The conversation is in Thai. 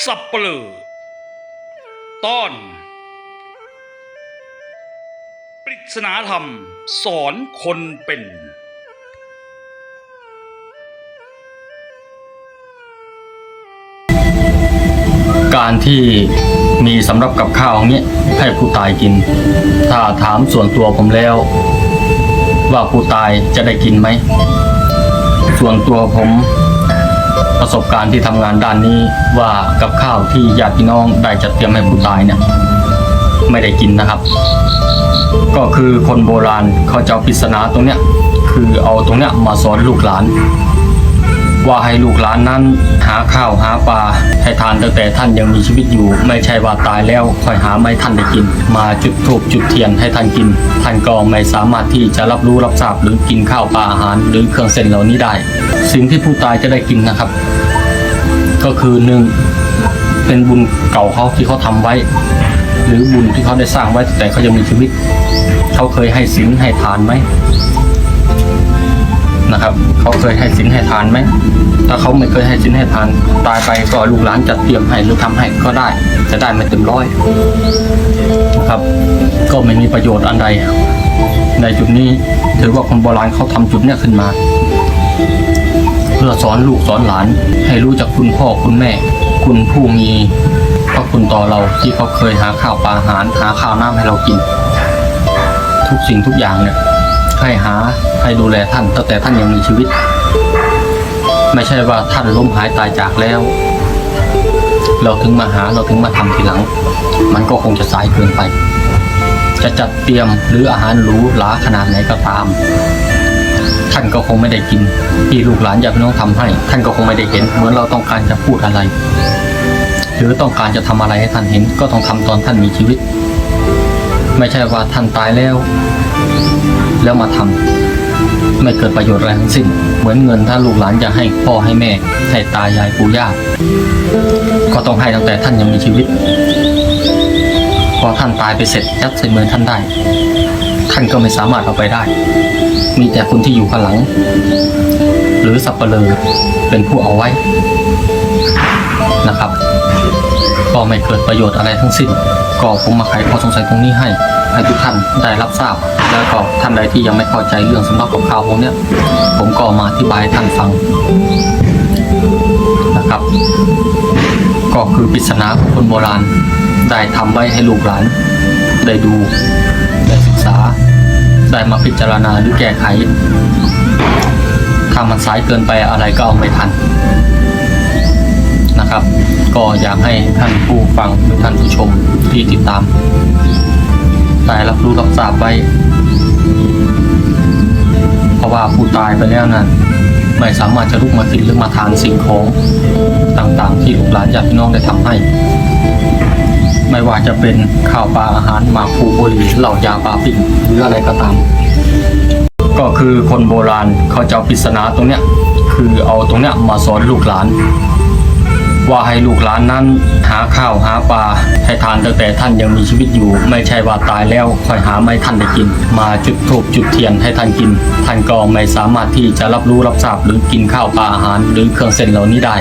สับเปลือตอน ปริศนาธรรมสอนคนเป็น การที่มีสำหรับกับข้าวเนี้ยให้ผู้ตายกิน ถ้าถามส่วนตัวผมแล้ว ว่าผู้ตายจะได้กินไหม ส่วนตัวผม ประสบการณ์ที่ทำงานด้านนี้ว่ากับข้าวที่ญาติพี่น้องได้จัดเตรียมให้ผู้ตายเนี่ยไม่ได้กินนะครับ ก็คือคนโบราณเขาจะเอาปริศนาตรงเนี้ยคือเอาตรงเนี้ยมาสอนลูกหลาน ว่าให้ลูกหลานนั้นหาข้าวหาปลาให้ทานตั้งแต่ท่านยังมีชีวิตอยู่ ไม่ใช่ว่าตายแล้วค่อยหาไม่ท่านได้กิน มาจุดธูปจุดเทียนให้ท่านกิน ท่านก็ไม่สามารถที่จะรับรู้รับทราบหรือกินข้าวปลาอาหาร หรือเครื่องเส้นเหล่านี้ได้ สิ่งที่ผู้ตายจะได้กินนะครับ ก็คือหนึ่งเป็นบุญเก่าเขาที่เขาทำไว้ หรือบุญที่เขาได้สร้างไว้แต่เขายังมีชีวิต เขาเคยให้ศีลให้ทานไหมนะครับเขาเคยให้สินให้ทานไหมถ้าเขาไม่เคยให้สินให้ทาน ตายไปก็ลูกหลานจัดเตรียมให้หรือทำให้ก็ได้ จะได้ไม่เต็มร้อยนะครับ ก็ไม่มีประโยชน์อันใดในจุดนี้ถือว่าคนโบราณเขาทำจุดเนี้ยขึ้นมา พื่อสอนลูกสอนหลาน ให้รู้จักคุณพ่อคุณแม่ คุณผู้มีพระคุณต่อเราที่เขาเคยหาข้าวปลาอาหารหาข้าวน้ำให้เรากิน ทุกสิ่งทุกอย่างเนี่ยให้หาให้ดูแลท่านตั้งแต่ท่านยังมีชีวิต ไม่ใช่ว่าท่านล้มหายตายจากแล้ว เราถึงมาหาเราถึงมาทำทีหลัง มันก็คงจะสายเกินไป จะจัดเตรียมหรืออาหารหรูหราขนาดไหนก็ตาม ท่านก็คงไม่ได้กิน ที่ลูกหลานญาติพี่น้องทำให้ ท่านก็คงไม่ได้เห็น เหมือนเราต้องการจะพูดอะไร หรือต้องการจะทำอะไรให้ท่านเห็น ก็ต้องทำตอนท่านมีชีวิต ไม่ใช่ว่าท่านตายแล้ว แล้วมาทำไม่เกิดประโยชน์อะไรทั้งสิ้น เหมือนเงินถ้าลูกหลานจะให้พ่อให้แม่ให้ตายายปู่ย่าก็ต้องให้ตั้งแต่ท่านยังมีชีวิต อท่านตายไปเสร็จยัดใส่มือท่านได้ ท่านก็ไม่สามารถเอาไปได้ มีแต่คนที่อยู่ข้างหลัง หรือสับเปลือเป็นผู้เอาไว้นะครับ ก็ไม่เกิดประโยชน์อะไรทั้งสิ้น ก็ผมมาไขข้อสงสัยตรงนี้ให้ให้ทุกท่านได้รับทราบ แล้วก็ท่านใดที่ยังไม่เข้าใจเรื่องสำนักกับข่าวพวกเนี้ยผมก็มาอธิบายให้ท่านฟังนะครับ ก็คือปริศนาของคนโบราณ ได้ทำไว้ให้ลูกหลาน ได้ดู ได้ศึกษา ได้มาพิจารณาหรือแก้ไข ถ้ามันสายเกินไปอะไรก็เอาไม่ทันนะครับ ก็อยากให้ท่านผู้ฟังหรือท่านผู้ชมที่ติดตามได้รับรู้รับทราบไว้ เพราะว่าผู้ตายไปแล้วนั้นไม่สามารถจะลุกมากินหรือมาทานสิ่งของต่างๆ ที่ลูกหลานญาติพี่น้องได้ทำให้ ไม่ว่าจะเป็นข้าวปลาอาหารหมากผูบุหรี่เหล้ายาปลาปิ้งหรืออะไรก็ตาม ก็คือคนโบราณเขาจะปริศนาตรงเนี้ยคือเอาตรงเนี้ยมาสอนลูกหลาน ว่าให้ลูกหลานนั้นหาข้าวหาปลาให้ทานตั้งแต่ท่านยังมีชีวิตอยู่ ไม่ใช่ว่าตายแล้วค่อยหาไม่ท่านได้กิน มาจุดธูปจุดเทียนให้ท่านกิน ท่านก็ไม่สามารถที่จะรับรู้รับทราบหรือกินข้าวปลาอาหาร หรือเครื่องเส้นเหล่านี้ได้